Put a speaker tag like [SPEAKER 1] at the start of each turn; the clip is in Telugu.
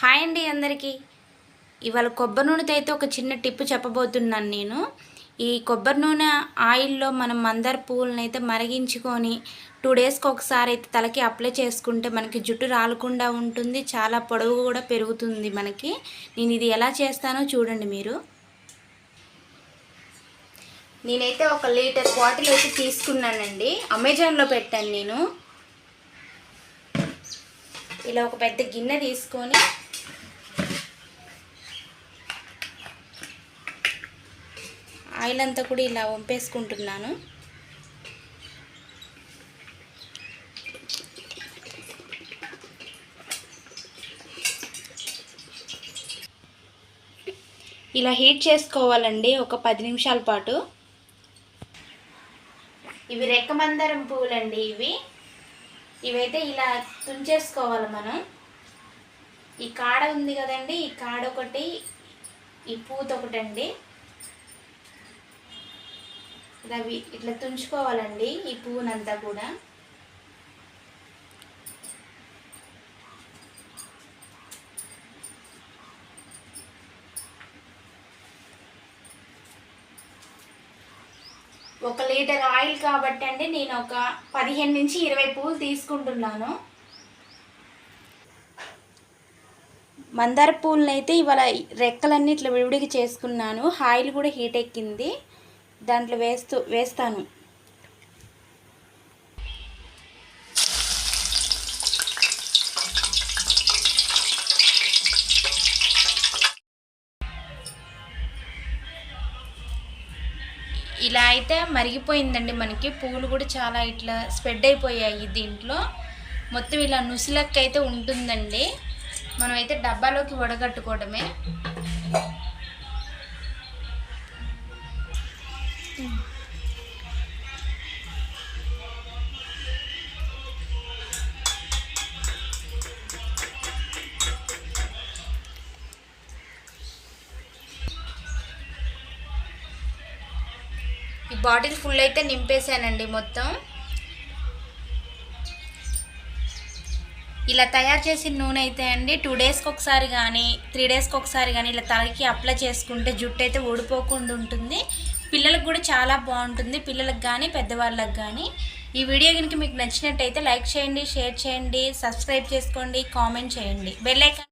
[SPEAKER 1] హాయ్ అండి అందరికీ. ఇవాళ కొబ్బరి నూనెతో అయితే ఒక చిన్న టిప్ చెప్పబోతున్నాను నేను. ఈ కొబ్బరి నూనె ఆయిల్లో మనం మందార పువ్వులను అయితే మరిగించుకొని టూ డేస్కి ఒకసారి అయితే తలకి అప్లై చేసుకుంటే మనకి జుట్టు రాలకుండా ఉంటుంది చాలా పొడవు కూడా పెరుగుతుంది మనకి. నేను ఇది ఎలా చేస్తానో చూడండి మీరు. నేనైతే ఒక లీటర్ బాటిల్ అయితే తీసుకున్నానండి. అమెజాన్లో పెట్టాను నేను. ఇలా ఒక పెద్ద గిన్నె తీసుకొని ఆయిల్ అంతా కూడా ఇలా వంపేసుకుంటున్నాను. ఇలా హీట్ చేసుకోవాలండి ఒక పది నిమిషాల పాటు. ఇవి రెక్కమందరం పువ్వులండి ఇవి. ఇవైతే ఇలా తుంచేసుకోవాలి మనం. ఈ కాడ ఉంది కదండి ఈ కాడ ఒకటి ఈ పూత ఒకటండి ఇలా ఇట్లా తుంచుకోవాలండి ఈ పువ్వునంతా కూడా. ఒక లీటర్ ఆయిల్ కాబట్టి అండి నేను ఒక పదిహేను నుంచి ఇరవై పువ్వులు తీసుకుంటున్నాను. మందార పూలనైతే ఇవాళ రెక్కలన్నీ ఇట్లా విడివిడిగా చేసుకున్నాను. ఆయిల్ కూడా హీట్ ఎక్కింది. దాంట్లో వేస్తూ వేస్తాను. ఇలా అయితే మరిగిపోయిందండి మనకి. పువ్వులు కూడా చాలా ఇట్లా స్ప్రెడ్ అయిపోయాయి దీంట్లో. మొత్తం ఇలా నుసిలక్క అయితే ఉంటుందండి మనం అయితే డబ్బాలోకి వడగట్టుకోవడమే. ఈ బాటిల్ ఫుల్ అయితే నింపేశానండి మొత్తం. ఇలా తయారు చేసిన నూనె అయితే అండి టూ డేస్కి ఒకసారి కానీ త్రీ డేస్కి ఒకసారి కానీ ఇలా తలకి అప్లై చేసుకుంటే జుట్టు అయితే ఊడిపోకుండా ఉంటుంది. పిల్లలకు కూడా చాలా బాగుంటుంది పిల్లలకు కానీ పెద్దవాళ్ళకి కానీ ఈ వీడియో కనుక మీకు నచ్చినట్టయితే లైక్ చేయండి షేర్ చేయండి సబ్స్క్రైబ్ చేసుకోండి కామెంట్ చేయండి. Bell icon